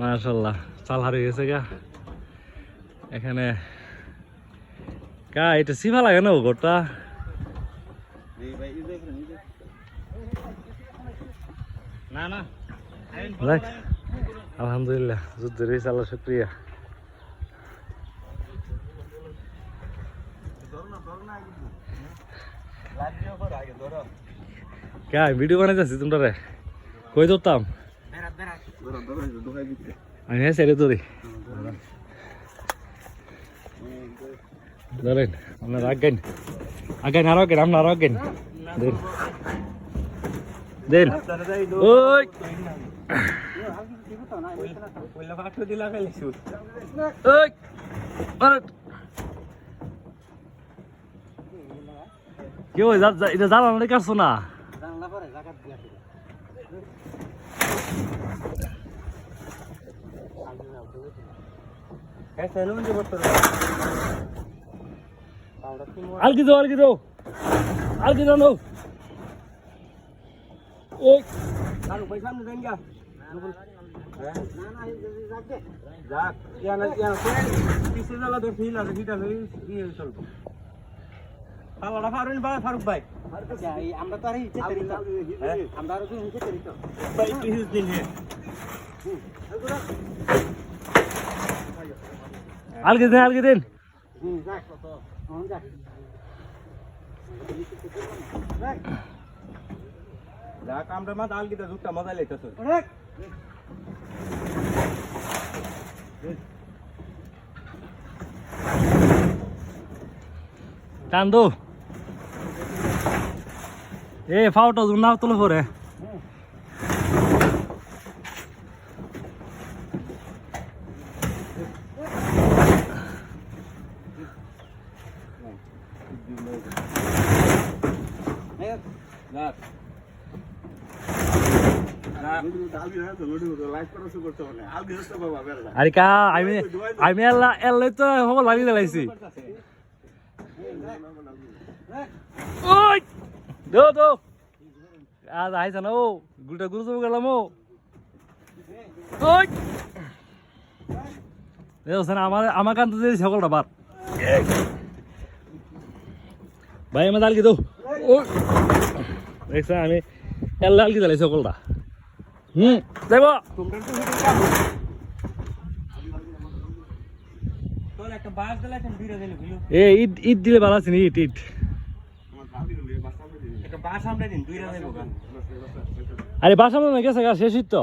মাশাল্লাহ চাল হারিয়ে গেছে গা। এখানে কা এটা সিভা লাগে না ঘরটা না না। আলহামদুলিল্লাহ যুদ্ধের হয়েছে আল্লাহ শুক্রিয়া। ভিডিও বানাইতেছি তোমরা রে কই ধরতাম? আমি হ্যাঁ সেরে ধরি ধরেন আপনার আজ্ঞান আজ্ঞান আর আজ্ঞান আপনার আজ্ঞান দেন দেন ওই ওই আরে কি ওই যা যা- এটা জানা অনেক আসছো না আলকি দাও আলকি দাও আলকি দাও নাও ওই ফারুক ভাই আমরা তো আর ইচ্ছে করি তো আমরা আরও ইচ্ছে করি তো আলকি দেন আলকি দেন যাক হুম যাক আমরা মজা অনেক টান দো এ ফাউটা জুন তুলে পরে যাক আরে কা আমি আমি এল্লা এল্লাই তো হব লাগি দিলাইছি ওই! দো দো। আজ আইছ না ও। গুলটা গুরু তো গেলাম ও। ওই! দেখছেন আমার আমার কান্ত সকলটা বার ভাই আমার দালকি ওই। দেখছেন আমি এল্লা আলকি দিলাই সকলটা হুম দেব এ ইট ইট দিলে ভালো আছে নি ইট আরে বাসা মনে গেছে গা শেষ ইট তো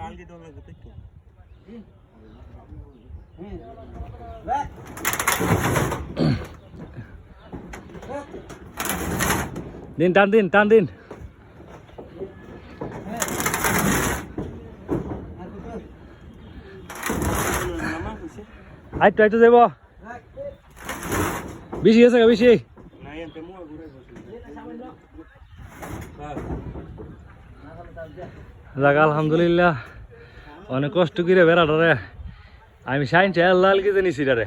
আলগি তো আমরা করতে তো দিন টান দিন টান দিন আইটু আইটু দেব বেশি গা বেশি যাক আলহামদুলিল্লাহ অনেক কষ্ট করে বেড়াটারে আমি সাইন চাই লাল কি জানিছি রে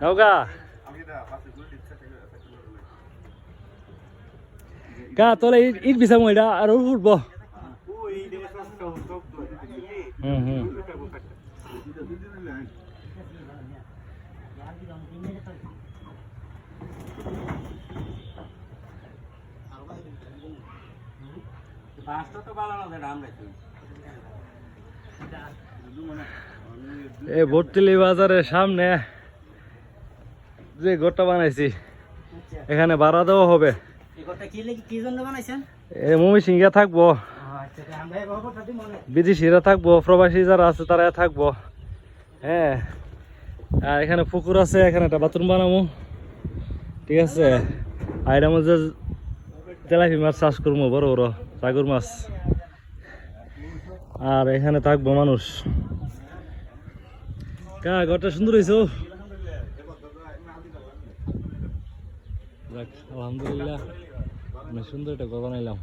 নৌকা কা, তোলে ইট বিছাম এটা আর উঠবো। হুম হুম। এই ভর্তিলি বাজারের সামনে যে ঘরটা বানাইছি, এখানে ভাড়া দেওয়া হবে। থাকব। আচ্ছা মনে বিদেশিরা থাকব প্রবাসী যারা আছে তারা থাকব। হ্যাঁ আর এখানে পুকুর আছে এখানে একটা বাথরুম বানাবো। ঠিক আছে? আর এটার মধ্যে তেলাপি মাছ চাষ করব বড় বড় সাগর মাছ। আর এখানে থাকব মানুষ। কা ঘরটা সুন্দর হয়েছে যাক আলহামদুলিল্লাহ। সুন্দর একটা ঘর বানাইলাম।